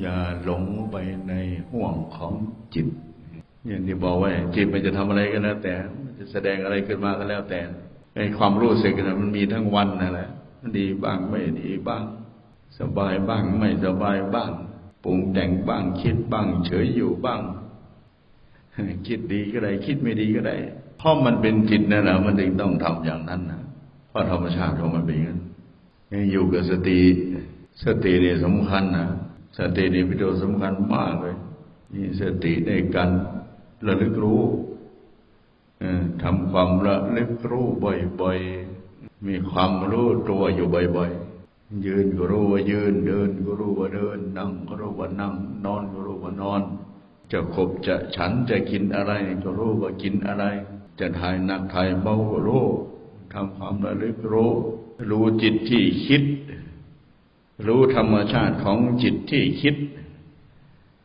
อย่าหลงไปในห่วงของจิต อย่างที่บอกว่าจิตมันจะทำอะไรก็แล้ว แต่ มันจะแสดงอะไรขึ้นมาก็แล้วแต่ในความรู้สึกนะมันมีทั้งวันนั่นแหละดีบ้างไม่ดีบ้าง สบายบ้างไม่สบายบ้างปรุงแต่งบ้างคิดบ้าง เฉยอยู่บ้าง คิดดีก็ได้ คิดไม่ดีก็ได้เพราะมันเป็นจิตนั่นแหละมันถึงต้องทำอย่างนั้นนะเพราะธรรมชาติของมันเป็นอย่างนั้น อยู่กับสติ สติเนี่ยสำคัญนะสตินี่เป็นตัวสำคัญมากเลยมีสติในการระลึกรู้ทำความระลึกรู้บ่อยๆ มีความรู้ตัวอยู่บ่อยๆ ยืนก็รู้ว่ายืน เดินก็รู้ว่าเดิน นั่งก็รู้ว่านั่ง นอนก็รู้ว่านอน จะขบจะฉันจะกินอะไร ก็รู้ว่ากินอะไร จะถ่ายหนักถ่ายเบาก็รู้ทำความระลึกรู้ รู้จิตที่คิด รู้ธรรมชาติของจิตที่คิด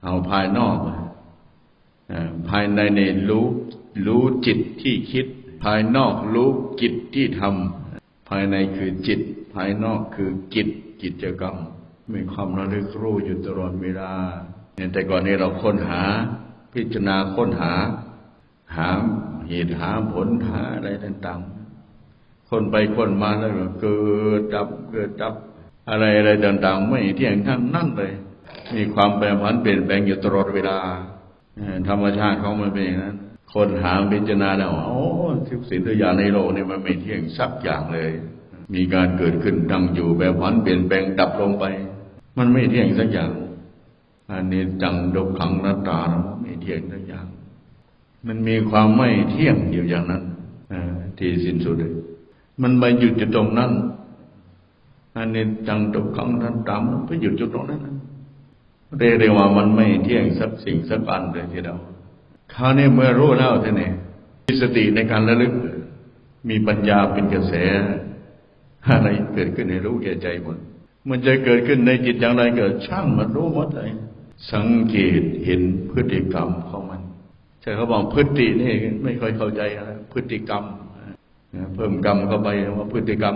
เอาภายนอกภายในในรู้รู้จิตที่คิด ภายนอกรู้จิตที่ทำภายในคือจิต ภายนอกคือกิจกิจกรรมมีความระลึกรู้อยู่ตลอดเวลาแต่ก่อนนี้เราค้นหา พิจารณาค้นหา หาเหตุหาผลหาอะไรต่างๆ คนไปคนมาแล้วเกิดดับเกิดดับอะไรอะไรต่างๆ ไม่เที่ยงทั้งนั่นเลย มีความแปรผันเปลี่ยนแปลงอยู่ตลอดเวลาธรรมชาติของมันเป็นอย่างนั้นคนหาพิจารณาแล้วโอ้ทุกสิ่งทุกอย่างในโลกนี่มันไม่เที่ยงสักอย่างเลย มีการเกิดขึ้นตั้งอยู่แปรผันเปลี่ยนแปลงดับลงไป มันไม่เที่ยงสักอย่างอันนี้จังดกขังนัตตาไม่เที่ยงสักอย่าง มันมีความไม่เที่ยงอยู่อย่างนั้นที่สิ้นสุดเลย มันไปหยุดอยู่ตรงนั้นอันนี้จังดกขังนัตตามันไปหยุดอยู่ตรงนั้นเรียกว่ามันไม่เที่ยงสักสิ่งสักอันเลยทีเดียวคราวนี้เมื่อรู้แล้วท่านี่มีสติในการระลึก มีปัญญาเป็นกระแส อะไรเกิดขึ้นในรู้แก่ใจหมดมันจะเกิดขึ้นในจิตอย่างไรเกิดช่างมันรู้หมดเลยสังเกตเห็นพฤติกรรมของมันใช่เขาบอกพฤตินี่ไม่ค่อยเข้าใจนะพฤติกรรม เพิ่มกรรมเข้าไปว่าพฤติกรรม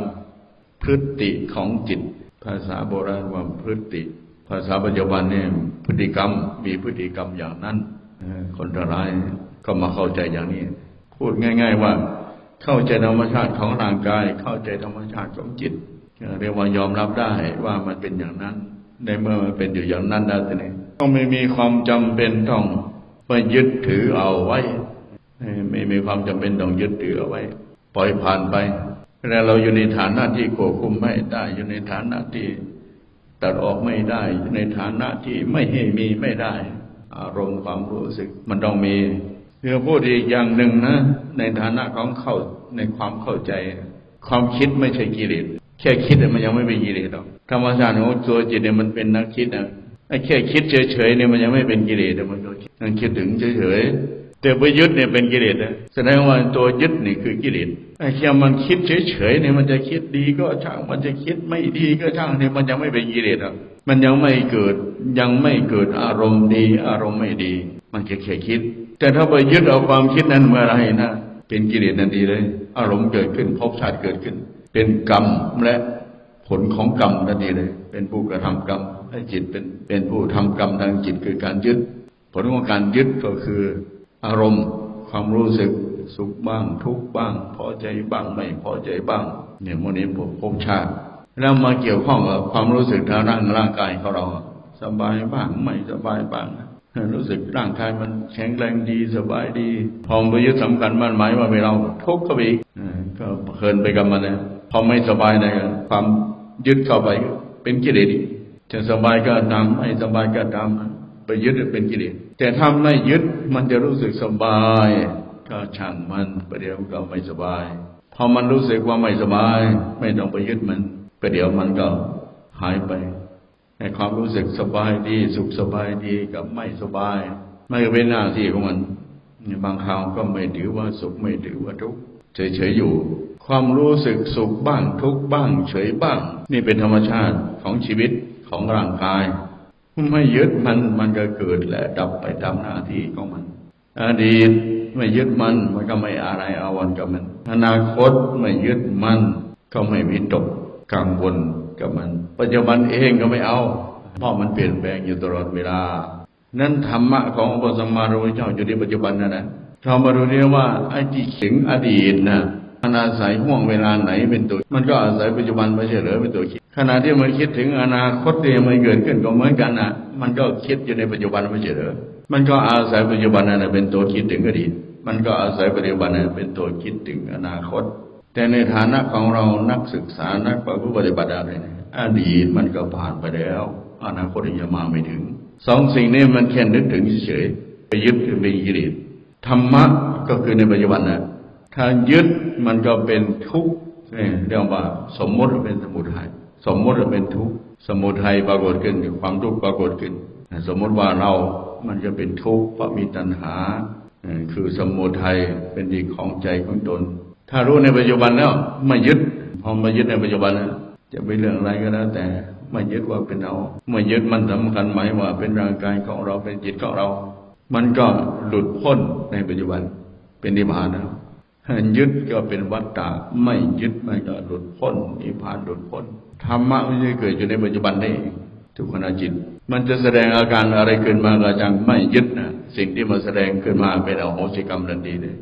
พฤติของจิต ภาษาโบราณว่าพฤติ ภาษาปัจจุบันเนี่ยพฤติกรรมมีพฤติกรรมอย่างนั้นคนร้ายก็มาเข้าใจอย่างนี้ พูดง่าย ๆว่า เข้าใจธรรมชาติของร่างกาย เข้าใจธรรมชาติของจิตเรียกว่ายอมรับได้ว่ามันเป็นอย่างนั้น ในเมื่อมันเป็นอยู่อย่างนั้นแล้วนี่ต้องไม่มีความจำเป็นต้องไปยึดถือเอาไว้ ไม่มีความจำเป็นต้องยึดถือเอาไว้ ล่อยผ่านไปแล้วเราอยู่ในฐานะที่ควบคุมไม่ได้ อยู่ในฐานะที่ตัดออกไม่ได้อยู่ในฐานะที่ไม่ให้มีไม่ได้ อารมณ์ความรู้สึกมันต้องมีเพื่อพูดอีกอย่างหนึ่งนะ ในฐานะของเข้าในความเข้าใจ ความคิดไม่ใช่กิเลสแค่คิดมันยังไม่เป็นกิเลสหรอกธรรมชาติของตัวจิตเนี่ยมันเป็นนักคิดนะไอ้แค่คิดเฉยๆเนี่ยมันยังไม่เป็นกิเลสแต่มันก็มันคิดถึงเฉยๆ แต่ไปยึดเนี่ยเป็นกิเลสนะแสดงว่าตัวยึดนี่คือกิเลสไอ้แค่มันคิดเฉยๆเนี่ยมันจะคิดดีก็ช่างมันจะคิดไม่ดีก็ช่างเนี่ยมันยังไม่เป็นกิเลสอะมันยังไม่เกิดยังไม่เกิดอารมณ์ดี อารมณ์ไม่ดี มันแค่แค่คิด แต่ถ้าไปยึดเอาความคิดนั้นเมื่อไรนะเป็นกิเลสทันทีเลย อารมณ์เกิดขึ้นภพชาติเกิดขึ้น เป็นกรรมและผลของกรรมทันทีเลย เป็นผู้กระทำกรรมให้จิตเป็นเป็นผู้ทำกรรมทางจิตคือการยึด ผลของการยึดก็คือ อารมณ์ความรู้สึกสุขบ้าง ทุกบ้าง พอใจบ้างไม่พอใจบ้าง เนี่ยโมนี้ผมพบชาติ แล้วมาเกี่ยวข้องกับความรู้สึกทางร่างร่างกายของเรา สบายบ้างไม่สบายบ้างรู้สึกร่างกายมันแข็งแรงดีสบายดีพอมไปยึดสำคัญมั่นหมายว่าเป็นเราทุกข์ก็ไปก็เพลินไปกับมันนะพอไม่สบายในความยึดเข้าไปเป็นกิเลสจะสบายก็ตามไม่สบายก็ตามไปยึดเป็นกิเลส แต่ถ้าไม่ยึดมันจะรู้สึกสบายก็ช่างมันประเดี๋ยวก็ไม่สบาย พอมันรู้สึกว่าไม่สบาย ไม่ต้องไปยึดมันประเดี๋ยวมันก็หายไปในความรู้สึกสบายดี สุขสบายดีกับไม่สบาย ไม่เป็นหน้าที่ของมันบางคราวก็ไม่ถือว่าสุขไม่ถือว่าทุกข์เฉยๆอยู่ ความรู้สึกสุขบ้างทุกข์บ้าง เฉยบ้าง นี่เป็นธรรมชาติของชีวิตของร่างกาย ไม่ยึดมันมันก็เกิดและดับไปตามหน้าที่ของมัน อดีตไม่ยึดมันมันก็ไม่อะไรอาวันกับมัน อนาคตไม่ยึดมันก็ไม่วิตกกังวลกับมัน ปัจจุบันเองก็ไม่เอา เพราะมันเปลี่ยนแปลงอยู่ตลอดเวลา นั้นธรรมะของพระสัมมาสัมพุทธเจ้าอยู่ในปัจจุบันนั่นนะเรามาดูเนี่ยว่าไอ้ที่ถึงอดีตนะ มันอาศัยห่วงเวลาไหนเป็นตัว มันก็อาศัยปัจจุบันไม่ใช่เหรือเป็นตัวคิด ขณะที่มันคิดถึงอนาคตที่ยังไม่เกิดขึ้นก็เหมือนกันนะมันก็คิดอยู่ในปัจจุบันไม่ใช่เหรือมันก็อาศัยปัจจุบันนั่นนะเป็นตัวคิดถึงอดีต มันก็อาศัยปัจจุบันนั้นเป็นตัวคิดถึงอนาคต แต่ในฐานะของเรานักศึกษานักปฏิบัติอะไรอดีตมันก็ผ่านไปแล้ว อนาคตยังมาไม่ถึงสองสิ่งนี้มันแค่นึกถึงเฉยไปยึดเป็นกิเลสธรรมะก็คือในปัจจุบันนะ ถ้ายึดมันก็เป็นทุกข์เรียกว่าสมมติเป็นสมุทัยสมมติเป็นทุกข์สมุทัยปรากฏขึ้นความทุกข์ปรากฏขึ้น สมมติว่าเรา มันจะเป็นทุกข์เพราะมีตัณหา คือสมุทัยเป็นดีของใจของตน ถ้ารู้ในปัจจุบันแล้วไม่ยึด พอมายึดในปัจจุบันนะจะเป็นเรื่องอะไรก็แล้วแต่ไม่ยึดว่าเป็นเราไม่ยึดมันสำคัญหมายว่าเป็นร่างกายของเราเป็นจิตของเรา มันก็หลุดพ้นในปัจจุบันเป็นนิพพานแล้ว ยึดก็เป็นวัฏฏะไม่ยึดมันก็หลุดพ้นนิพพานหลุดพ้นธรรมะไม่ใช่เกิดอยู่ในปัจจุบันนี่ทุกขณะจิต มันจะแสดงอาการอะไรขึ้นมาก็จังไม่ยึดนะสิ่งที่มาแสดงขึ้นมาเป็นอโหสิกรรมทันทีเลย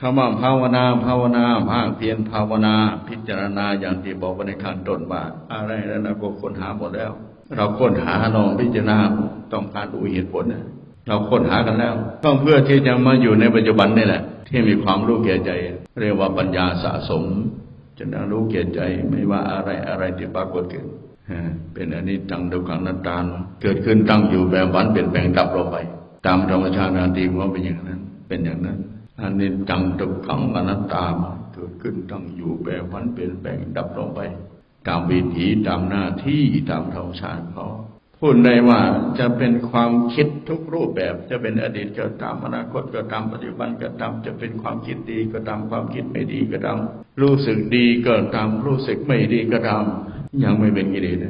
คำว่าภาวนาภาวนาภาคเพียรภาวนา พิจารณาอย่างที่บอกไว้ในขั้นต้นว่าอะไรแล้วนะก็ค้นหาหมดแล้ว เราค้นหาลองพิจารณาต้องการดูเหตุผลนะ เราค้นหากันแล้วต้องเพื่อที่จะมาอยู่ในปัจจุบันนี่แหละ ที่มีความรู้แก่ใจ เรียกว่าปัญญาสะสมจะนรู้แก่ใจไม่ว่าอะไรอะไรที่ปรากฏขึ้นเป็นอันนี้จังดุขังนัตตานเกิดขึ้นตั้งอยู่แบบวันเปลี่ยนแปลงดับลงไป ตามธรรมชาตินาทีมันเป็นอย่างนั้น เป็นอย่างนั้นอันนี้จังดุขังอนัตตาเกิดขึ้นตั้งอยู่แบบวันเปลี่ยนแปลงดับลงไป ตามวิถีตามหน้าที่ตามธรรมชาติเขา พูดได้ว่าจะเป็นความคิดทุกรูปแบบ จะเป็นอดีตก็ตามอนาคตก็ตามปัจจุบันก็ตาม จะเป็นความคิดดีก็ตามความคิดไม่ดีก็ตาม รู้สึกดีก็ตามรู้สึกไม่ดีก็ตาม ยังไม่เป็นกิเลส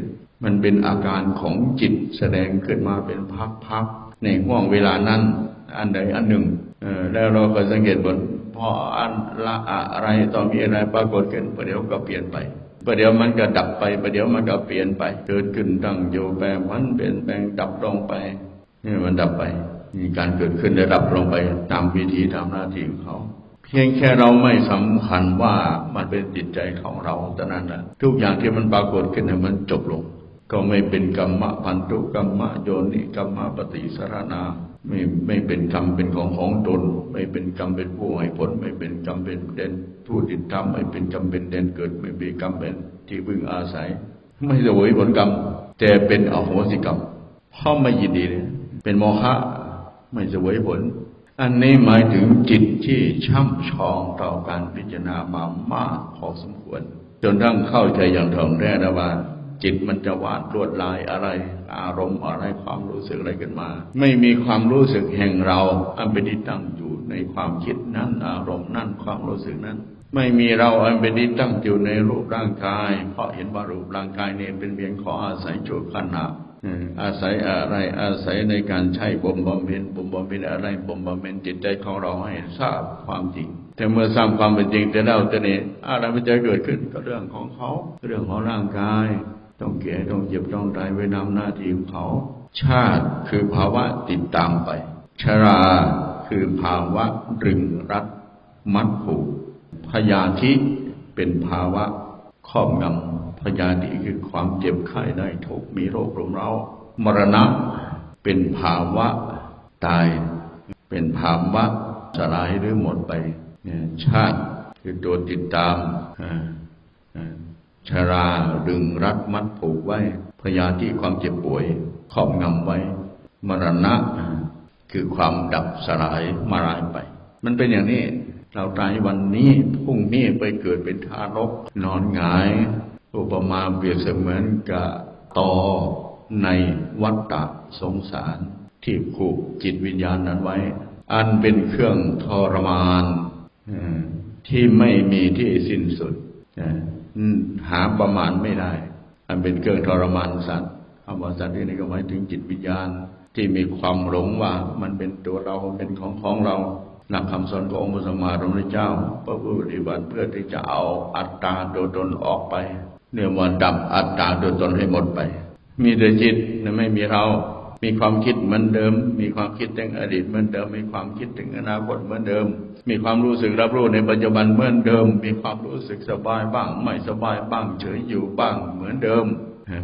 มันเป็นอาการของจิตแสดงขึ้นมาเป็นพักๆในห่วงเวลานั้น อันใดอันหนึ่งแล้วเราก็สังเกตบนพออันละอะไรต่อมีอะไรปรากฏขึ้นประเดี๋ยวก็เปลี่ยนไป ประเดี๋ยวมันก็ดับไปประเดี๋ยวมันก็เปลี่ยนไปเกิดขึ้นตั้งอยู่แปลพันเปลี่ยนแปลงดับลงไปนี่มันดับไปมีการเกิดขึ้นและดับลงไปตามวิธีตามหน้าที่ของเขา เพียงแค่เราไม่สำคัญว่ามันเป็นจิตใจของเราแต่นั้นแหละทุกอย่างที่มันปรากฏขึ้นให้มันจบลง ก็ไม่เป็นกรรมะพันธุกรรมะโยนิกรรมะปฏิสารนาไม่ไม่เป็นกรรมเป็นของของตน ไม่เป็นกรรมเป็นผู้ให้ผล ไม่เป็นกรรมเป็นเด่นผู้ติดตามไม่เป็นกรรมเป็นเด่นเกิด ไม่เป็นกรรมเป็นที่พึ่งอาศัย ไม่สวยผลกรรม แต่เป็นอโหสิกรรมเพราะไม่ยินดีเลยเป็นโมฆะไม่สวยผล อันนี้หมายถึงจิตที่ช่ำชองต่อการพิจารณามามากพอสมควร จนทั้งเข้าใจอย่างถ่องแท้แล้วว่า จิตมันจะวาดลวดลายอะไร อารมณ์อะไรความรู้สึกอะไรกันมา ไม่มีความรู้สึกแห่งเรา อันเป็นที่ตั้งอยู่ในความคิดนั้น อารมณ์นั้นความรู้สึกนั้น ไม่มีเราอันเป็นที่ตั้งอยู่ในรูปร่างกาย เพราะเห็นว่ารูปร่างกายเนี้เป็นเพียงขออาศัยโจขณะอาศัยอะไรอาศัยในการใช้บ่มบำเพ็ญบ่มบำเพ็ญอะไรบ่มบำเพ็ญจิตใจของเราให้ทราบความจริง แต่เมื่อทราบความเป็นจริงแต่แล้วแต่นี้อะไรมันจะเกิดขึ้นก็เรื่องของเขา เรื่องของร่างกาย ต้องแก่ต้องเจ็บต้องตายไว้นำหน้าที่ของเขา ชาติคือภาวะติดตามไป ชราคือภาวะรึงรัดมัดผูกพยาธิเป็นภาวะครอบงำพยาธิคือความเจ็บไข้ได้ทุกมีโรครุมเร้ามรณะเป็นภาวะตาย เป็นภาวะสลายหรือหมดไปชาติคือตัวติดตาม ชาราดึงรัดมัดผูกไว้ พยาธิความเจ็บป่วยครอบงำไว้ มรณะคือความดับสลายมาลายไป มันเป็นอย่างนี้ เราตายวันนี้พรุ่งนี้ไปเกิดเป็นทารก นอนหงาย อุปมาเปรียบเสมือนกับตอในวัฏฏะสงสารที่ผูกจิตวิญญาณนั้นไว้ อันเป็นเครื่องทรมานที่ไม่มีที่สิ้นสุด หาประมาณไม่ได้ อันเป็นเครื่องทรมานสัตว์คำว่าสัตว์นี่ก็หมายถึงจิตวิญญาณ ที่มีความหลงว่ามันเป็นตัวเราเป็นของของเราหลักคำสอนขององค์สมมาสัมพุทธเจ้าพระผู้ปฏิบัติเพื่อที่จะเอาอัตตาตัวตนออกไปเรียกว่าดับอัตตาตัวตนให้หมดไป มีแต่จิตไม่มีเรา มีความคิดเหมือนเดิม มีความคิดถึงอดีตเหมือนเดิม มีความคิดถึงอนาคตเหมือนเดิม มีความรู้สึกรับรู้ในปัจจุบันเหมือนเดิม มีความรู้สึกสบายบ้าง ไม่สบายบ้าง เฉยอยู่บ้างเหมือนเดิม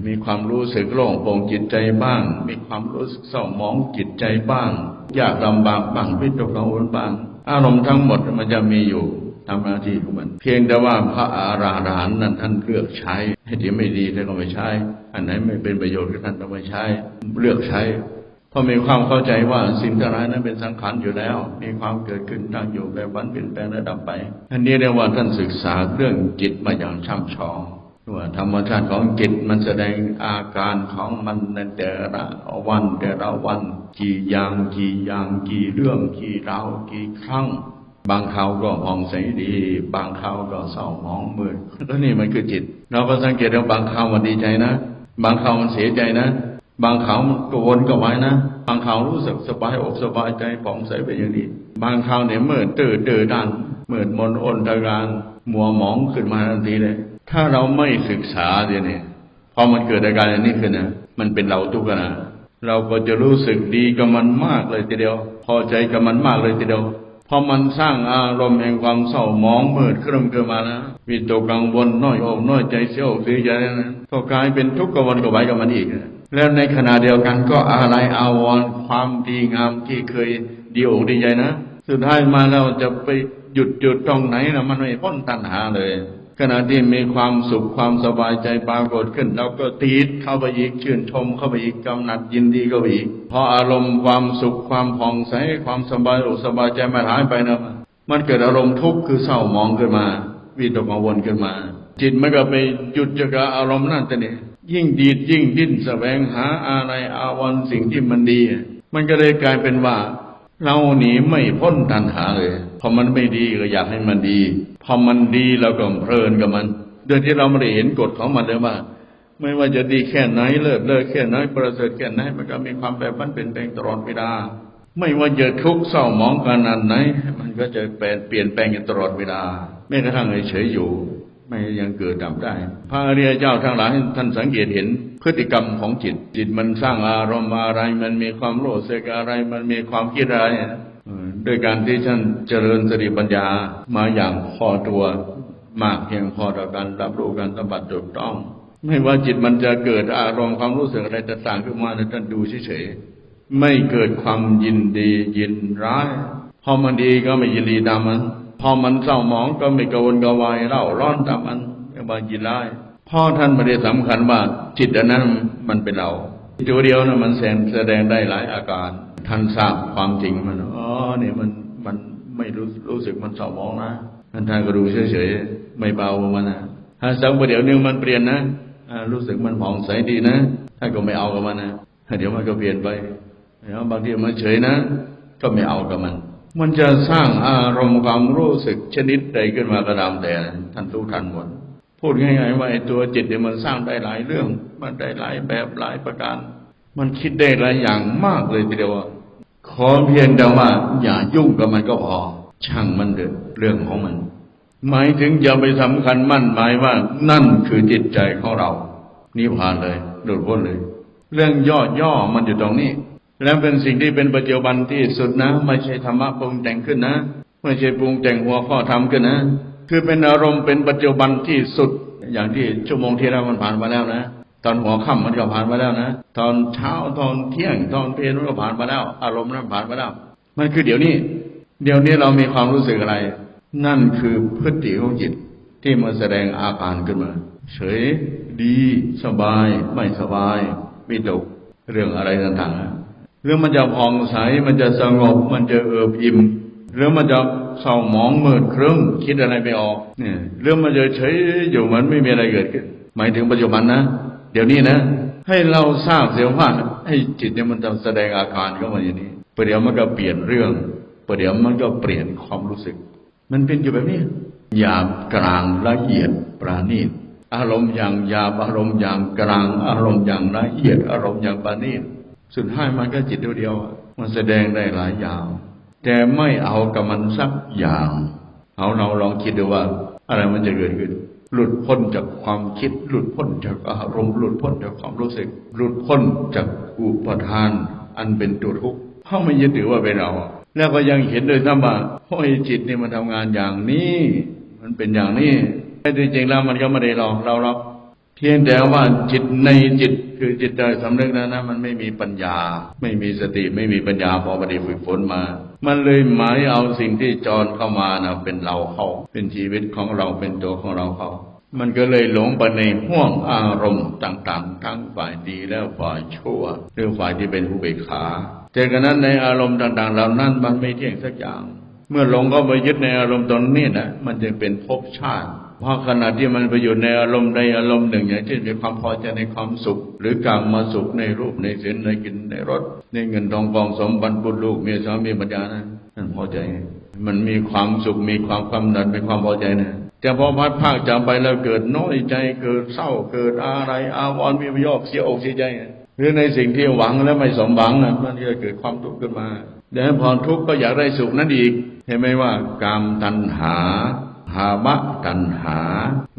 มีความรู้สึกโล่งโปร่งจิตใจบ้าง มีความรู้สึกเศร้าหมองจิตใจบ้าง ยากลำบากบ้างวิตกกังวลบ้าง อารมณ์ทั้งหมดมันจะมีอยู่ ทำหน้าที่ของมัน เพียงแต่ว่าพระอาราหันต์นั้นท่านเลือกใช้ให้ที่ไม่ดีท่านก็ไม่ใช้ อันไหนไม่เป็นประโยชน์ก็ท่านก็ไม่ใช้ เลือกใช้เพราะมีความเข้าใจว่าสิ่งทั้งหลายนั้นเป็นสังขารอยู่แล้ว มีความเกิดขึ้นตั้งอยู่แปรวันเปลี่ยนแปลงและดับไป อันนี้เรียกว่าท่านศึกษาเรื่องจิตมาอย่างช่ำชองว่าธรรมชาติของจิตมันแสดงอาการของมันในแต่ละวันแต่ละวัน กี่อย่างกี่อย่างกี่เรื่องกี่ราวกี่ครั้ง บางคราวก็ผ่องใสดี บางคราวก็เศร้าหมองมืดแล้วนี่มันคือจิต เราก็สังเกตว่าบางคราวมันดีใจนะ บางคราวมันเสียใจนะ บางคราวมันกวนก็ไว้นะ บางคราวรู้สึกสบายอกสบายใจผ่องใสไปอย่างนี้ บางคราวเนี่ยเมื่อตื่นเตื่นดันเมื่อมนอนตะการมัวหมองขึ้นมาทันทีเลย ถ้าเราไม่ศึกษาเดี๋ยวนี้พอมันเกิดอาการอย่างนี้ขึ้นนะมันเป็นเราทุกข์นะเราก็จะรู้สึกดีกับมันมากเลยทีเดียว พอใจกับมันมากเลยทีเดียว พอมันสร้างอารมณ์แห่งความเศร้าหมองมืดเครื่มเกินมานะวิตกกังวลน้อยอกน้อยใจเสียอกเสียใจนะก็กลายเป็นทุกข์กวลกับไว้กับมันอีก แล้วในขณะเดียวกันก็อะไรอาวรความดีงามที่เคยดีอกดีใจนะ สุดท้ายมาเราจะไปหยุดหยุดตรงไหนนะมันไม่พ้นตัณหาเลย ขณะที่มีความสุขความสบายใจปรากฏขึ้นเราก็ตีดเข้าไปอีกชื่นชมเข้าไปอีกกำหนัดยินดีเข้าไปอีกพออารมณ์ความสุขความผ่องใสความสบายอกสบายใจมันหายไปนะมันเกิดอารมณ์ทุกข์คือเศร้ามองขึ้นมาวิตกกังวลขึ้นมา จิตมันก็ไปหยุดจากอารมณ์นั่นแต่นี่ยิ่งดีดยิ่งดิ้นแสวงหาอะไรอาวรณ์สิ่งที่มันดี มันก็เลยกลายเป็นว่า เราหนีไม่พ้นตัณหาเลย พอมันไม่ดีก็อยากให้มันดี พอมันดีเราก็เพลินกับมันโดยที่เราไม่ได้เห็นกฎของมันเลยว่า ไม่ว่าจะดีแค่ไหนเลิศเลิศแค่ไหนประเสริฐแค่ไหนมันก็มีความแปรปรวนเปลี่ยนแปลงตลอดเวลาไม่ว่าจะทุกข์เศร้าหมองขนาดไหน มันก็จะแปลเปลี่ยนแปลงอยู่ตลอดเวลาแม้กระทั่งเฉยอยู่ ไม่ยังเกิดดับได้ พระอริยเจ้าทั้งหลายท่านสังเกตเห็นพฤติกรรมของจิต จิตมันสร้างอารมณ์อะไร มันมีความโลภเสกอะไร มันมีความคิดอะไร เออโดยการที่ท่านเจริญสติปัญญามาอย่างพอตัวมากเพียงพอต่อการรับรู้การสัมผัสถูกต้อง ไม่ว่าจิตมันจะเกิดอารมณ์ความรู้สึกอะไรต่างๆขึ้นมาท่านดูเฉยๆไม่เกิดความยินดียินร้ายพอมันดีก็ไม่ยินดีตามมัน พอมันเศร้าหมองก็ไม่กวนกวายเร่าร้อนตามมันไม่มายินร้ายพ่อท่านไม่ได้สำคัญว่าจิตอันนั้นมันเป็นเราตัวเดียวนะมันแสดงได้หลายอาการ ท่านทราบความจริงมันอ๋อเนี่ยมันมันไม่รู้รู้สึกมันเศร้าหมองนะท่านท่านก็ดูเฉยๆไม่เบามันนะถ้าสักประเดี๋ยวนึงมันเปลี่ยนนะอ่ารู้สึกมันผ่องใสดีนะท่านก็ไม่เอากับมันนะเดี๋ยวมันก็เปลี่ยนไปแล้วบางทีมันเฉยนะ ก็ไม่เอากับมัน มันจะสร้างอารมณ์ความรู้สึกชนิดใดขึ้นมาก็ตามแต่ท่านรู้ทันหมดพูดง่ายๆว่าไอ้ตัวจิตเนี่ยมันสร้างได้หลายเรื่อง มันได้หลายแบบหลายประการ มันคิดได้หลายอย่างมากเลยทีเดียวขอเพียงแต่ว่า อย่ายุ่งกับมันก็พอ ช่างมันเถอะเรื่องของมัน หมายถึงอย่าไปสำคัญมั่นหมายว่า นั่นคือจิตใจของเรา นิพพานเลยหลุดพ้นเลย เรื่องย่อๆมันอยู่ตรงนี้ แล้วเป็นสิ่งที่เป็นปัจจุบันที่สุดนะ ไม่ใช่ธรรมะปรุงแต่งขึ้นนะ ไม่ใช่ปรุงแต่งหัวข้อทำขึ้นนะ คือเป็นอารมณ์เป็นปัจจุบันที่สุดอย่างที่ชั่วโมงที่แล้วมันผ่านมาแล้วนะ ตอนหัวค่ำมันก็ผ่านมาแล้วนะตอนเช้าตอนเที่ยงตอนเพลนมันก็ผ่านมาแล้ว อารมณ์นั้นผ่านมาแล้วมันคือเดี๋ยวนี้ เดี๋ยวนี้เรามีความรู้สึกอะไร นั่นคือพฤติของจิตที่มาแสดงอาการขึ้นมา เฉยดีสบาย ไม่สบายวิตกเรื่องอะไรต่างๆเรื่องมันจะผ่องใสมันจะสงบมันจะเอิบอิ่มเรื่องมันจะเศร้าหมองมืดครึ้มคิดอะไรไม่ออกเนี่ยเรื่องมันจะเฉยอยู่เหมือนไม่มีอะไรเกิดขึ้นหมายถึงปัจจุบันนะ เดี๋ยวนี้นะ ให้เราทราบเสียว่าให้จิตเนี่ยมันจะแสดงอาการเข้ามาอย่างนี้ประเดี๋ยวมันก็เปลี่ยนเรื่องประเดี๋ยวมันก็เปลี่ยนความรู้สึก มันเป็นอยู่แบบนี้หยาบกลางละเอียดปราณีตอารมณ์อย่างหยาบอารมณ์อย่างกลาง อารมณ์อย่างละเอียด อารมณ์อย่างปราณีตสุดท้ายมันก็จิตเดียวมันแสดงได้หลายอย่างแต่แต่ไม่เอากับมันสักอย่าง เอาเราลองคิดดูว่า อะไรมันจะเกิดขึ้น หลุดพ้นจากความคิด หลุดพ้นจากอารมณ์หลุดพ้นจากความรู้สึก หลุดพ้นจากอุปทาน อันเป็นตัวทุกข์เพราะไม่ยึดถือว่าเป็นเรา แล้วก็ยังเห็นโดยซ้ำว่าโอ้ยจิตนี่มันทำงานอย่างนี้ มันเป็นอย่างนี้แต่จริงๆแล้วมันก็ไม่ได้หลอกเราหรอก เพียงแต่ว่าจิตในจิตคือจิตใจสำนึกนั้นนะมันไม่มีปัญญา ไม่มีสติไม่มีปัญญาพอไม่ได้ฝึกฝนมา มันเลยหมายเอาสิ่งที่จรเข้ามานะเป็นเราเขาเป็นชีวิตของเราเป็นตัวของเราเขามันก็เลยหลงไปในห่วงอารมณ์ต่างๆ ทั้งฝ่ายดีและฝ่ายชั่วหรือฝ่ายที่เป็นผู้เบกขาแต่กระนั้นในอารมณ์ต่างๆ เหล่านั้นมันไม่เที่ยงสักอย่าง เมื่อหลงก็ไปยึดในอารมณ์ตนนี้นะมันจะเป็นภพชาติ เพราะขณะที่มันไปอยู่ในอารมณ์ใดอารมณ์หนึ่ง อย่างเช่นมีความพอใจในความสุข หรือการมาสุขในรูปในเสียงในกลิ่นในรสในเงินทองกองสมบัติบุตรลูกเมียสามีปัญญานะนั่นพอใจ มันมีความสุขมีความกำหนัดมีความพอใจนะแต่พอพัดภาคจากไปแล้วเกิดน้อยใจเกิดเศร้าเกิดอะไร อาวรณ์มีพยอกเสียอกเสียใจ หรือในสิ่งที่หวังแล้วไม่สมหวังนะมันจะเกิดความทุกข์ขึ้นมาแต่พอทุกข์ก็อยากได้สุขนั่นอีกเห็นไหมว่ากามตัณหา ภาวะตัณหา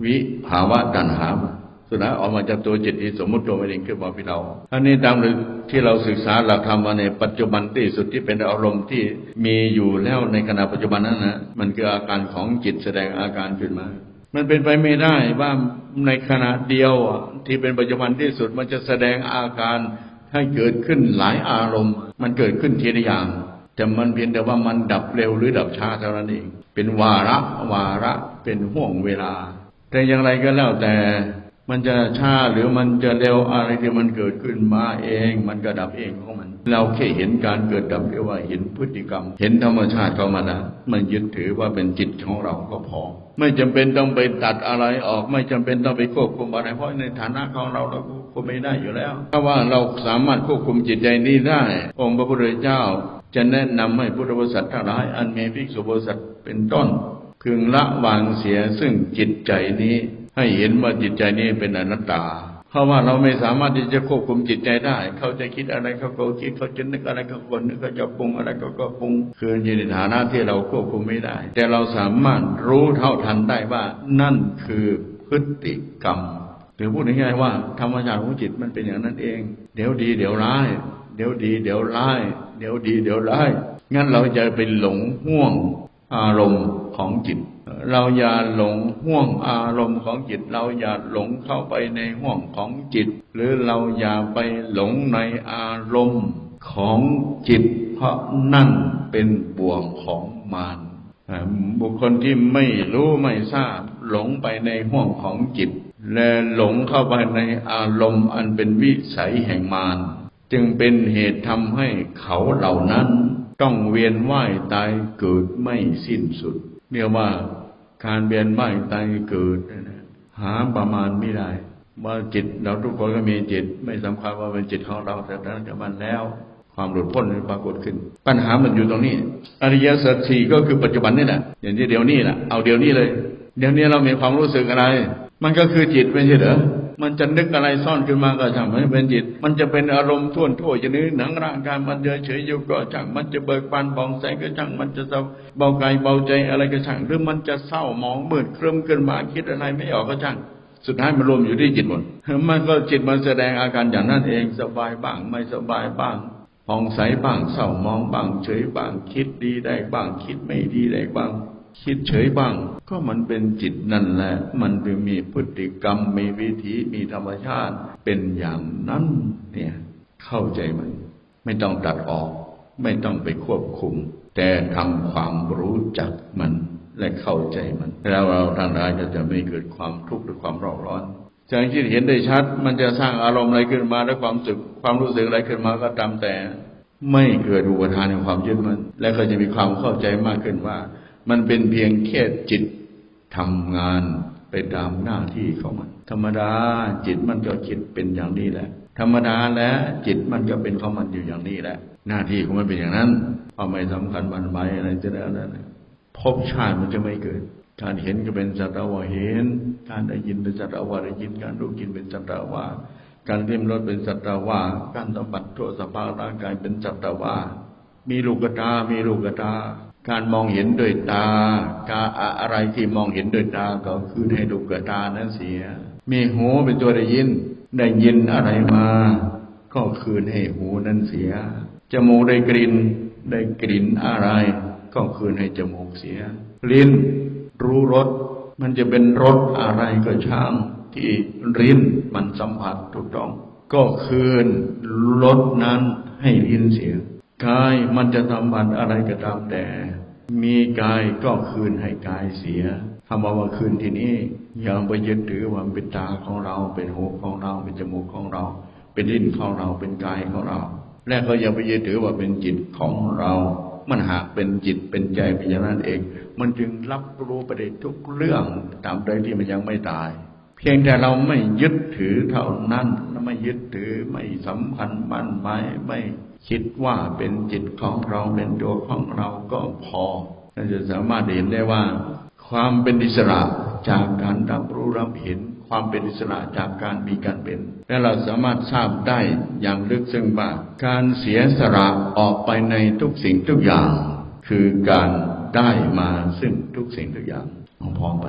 วิภาวะตัณหาสุดท้ายออกมาจากตัวจิตที่สมมติตัวเองขึ้นมาพี่เรา อันนี้ตามที่เราศึกษาหลักธรรมมาในปัจจุบันที่สุดที่เป็นอารมณ์ที่มีอยู่แล้วในขณะปัจจุบันนั้นนะมันคืออาการของจิตแสดงอาการขึ้นมา มันเป็นไปไม่ได้ว่าในขณะเดียวที่เป็นปัจจุบันที่สุดมันจะแสดงอาการให้เกิดขึ้นหลายอารมณ์ มันเกิดขึ้นทีละอย่าง แต่มันเพียงแต่ว่ามันดับเร็วหรือดับช้าเท่านั้นเอง เป็นวาระวาระเป็นห่วงเวลา แต่อย่างไรก็แล้วแต่มันจะช้าหรือมันจะเร็วอะไรที่มันเกิดขึ้นมาเอง มันก็ดับเองของมัน เราแค่เห็นการเกิดดับเรียกว่าเห็นพฤติกรรม เห็นธรรมชาติของมันนะมันยึดถือว่าเป็นจิตของเราก็พอ ไม่จำเป็นต้องไปตัดอะไรออก ไม่จำเป็นต้องไปควบคุมอะไร เพราะในฐานะของเราเราควบคุมไม่ได้อยู่แล้ว ถ้าว่าเราสามารถควบคุมจิตใจนี้ได้ องค์พระพุทธเจ้า จะแนะนำให้พุทธบริษัททั้งหลายอันมีภิกษุบริษัทเป็นต้นพึงละวางเสียซึ่งจิตใจนี้ ให้เห็นว่าจิตใจนี้เป็นอนัตตา เพราะว่าเราไม่สามารถที่จะควบคุมจิตใจได้ เขาจะคิดอะไรเขาก็คิดเขาจะนึกอะไรเขาก็นึกเขาจะปรุงอะไรเขาก็ปรุงคืออยู่ในฐานะที่เราควบคุมไม่ได้ แต่เราสามารถรู้เท่าทันได้ว่านั่นคือพฤติกรรมหรือพูดง่ายๆว่าธรรมชาติของจิตมันเป็นอย่างนั้นเอง เดี๋ยวดีเดี๋ยวร้าย เดี๋ยวดี เดี๋ยวร้าย เดี๋ยวดีเดี๋ยวร้าย งั้นเราจะไปหลงห่วงอารมณ์ของจิต เราอย่าหลงห่วงอารมณ์ของจิต เราอย่าหลงเข้าไปในห่วงของจิต หรือเราอย่าไปหลงในอารมณ์ของจิต เพราะนั่นเป็นบ่วงของมารบุคคลที่ไม่รู้ไม่ทราบ หลงไปในห่วงของจิต และหลงเข้าไปในอารมณ์อันเป็นวิสัยแห่งมาร จึงเป็นเหตุทำให้เขาเหล่านั้น ต้องเวียนว่ายตายเกิดไม่สิ้นสุด เรียกว่าการเบียนว่ายตายเกิดหาประมาณไม่ได้ ว่าจิตเราทุกคนก็มีจิต ไม่สำคัญว่าเป็นจิตของเราแต่นั้นจะมันแล้ว ความหลุดพ้นปรากฏขึ้น ปัญหามันอยู่ตรงนี้ อริยสัจสี่ก็คือปัจจุบันนี่แหละอย่างที่เดี๋ยวนี้แหละเอาเดี๋ยวนี้เลย เดี๋ยวนี้เรามีความรู้สึกอะไร มันก็คือจิตไม่ใช่เหรอ มันจะนึกอะไรซ่อนขึ้นมาก็ช่างมันเป็นจิต มันจะเป็นอารมณ์ท่วนทั่วจะนื้อหนังร่างกายมันเฉยเฉยอยู่ก็ช่างมันจะเบิกบานบองใสก็ช่างมันจะเบากายเบาใจอะไรก็ช่างหรือมันจะเศร้าหมองมืดเคลิ้มขึ้นมาคิดอะไรไม่ออกก็ช่างสุดท้ายมันรวมอยู่ที่จิตหมดมันก็จิตมันแสดงอาการอย่างนั้นเองสบายบ้างไม่สบายบ้างผ่องใสบ้างเศร้ามองบ้างเฉยบ้างคิดดีได้บ้างคิดไม่ดีได้บ้าง คิดเฉยบ้าง ก็มันเป็นจิตนั่นแหละ มันจะมีพฤติกรรม มีวิถีมีธรรมชาติ เป็นอย่างนั้นเนี่ยเข้าใจมันไม่ต้องตัดออก ไม่ต้องไปควบคุม แต่ทำความรู้จักมันและเข้าใจมัน แล้วเราทางใดจะจะไม่เกิดความทุกข์หรือความร้อนร้อนจากที่เห็นได้ชัด มันจะสร้างอารมณ์อะไรขึ้นมาและความสึกความรู้สึกอะไรขึ้นมาก็ตามแต่ ไม่เกิดอุปทานในความยึดมัน และก็จะมีความเข้าใจมากขึ้นว่า มันเป็นเพียงแค่จิตทำงานไปตามหน้าที่ของมัน ธรรมดาจิตมันก็คิดเป็นอย่างนี้แหละ ธรรมดาแล้วจิตมันก็เป็นของมันอยู่อย่างนี้แหละ หน้าที่ของมันเป็นอย่างนั้นพอไม่สำคัญมันไปอะไรจะได้อะไรพบชาติมันจะไม่เกิด การเห็นก็เป็นสัตวาเห็น การได้ยินเป็นสัตวาได้ยิน การรู้กินเป็นสัตวาการเลี้มรสเป็นสัตวาการสัมผัสทั่วสภาพร่างกายเป็นสัตวามีลูกตา มีลูกตา การมองเห็นด้วยตา การอะไรที่มองเห็นด้วยตาก็คือให้ลูกตานั้นเสีย มีหูเป็นตัวได้ยิน ได้ยินอะไรมา ก็คืนให้หูนั้นเสีย จมูกได้กลิ่น ได้กลิ่นอะไร ก็คืนให้จมูกเสีย ลิ้นรู้รส มันจะเป็นรสอะไรก็ช่างที่ลิ้นมันสัมผัสถูกต้อง ก็คืนรสนั้นให้ลิ้นเสีย กายมันจะสัมผัสอะไรก็ตามแต่ มีกายก็คืนให้กายเสียคำว่าว่าคืนที่นี้อย่าไปยึดถือว่าเป็นตาของเรา เป็นหูของเรา เป็นจมูกของเรา เป็นลิ้นของเรา เป็นกายของเรา และก็อย่าไปยึดถือว่าเป็นจิตของเรา มันหากเป็นจิตเป็นใจเป็นอย่างนั้นเอง มันจึงรับรู้ไปได้ทุกเรื่องตามใดที่มันยังไม่ตาย เพียงแต่เราไม่ยึดถือเท่านั้นไม่ยึดถือไม่สัมพันธ์มั่นหมายไม่คิดว่าเป็นจิตของเราเป็นตัวของเราก็พอเราจะสามารถเห็นได้ว่า ความเป็นอิสระจากการรับรู้รับเห็น ความเป็นอิสระจากการมีการเป็น และเราสามารถทราบได้อย่างลึกซึ้งว่าการเสียสละออกไปในทุกสิ่งทุกอย่าง คือการได้มาซึ่งทุกสิ่งทุกอย่างของพร้อมไป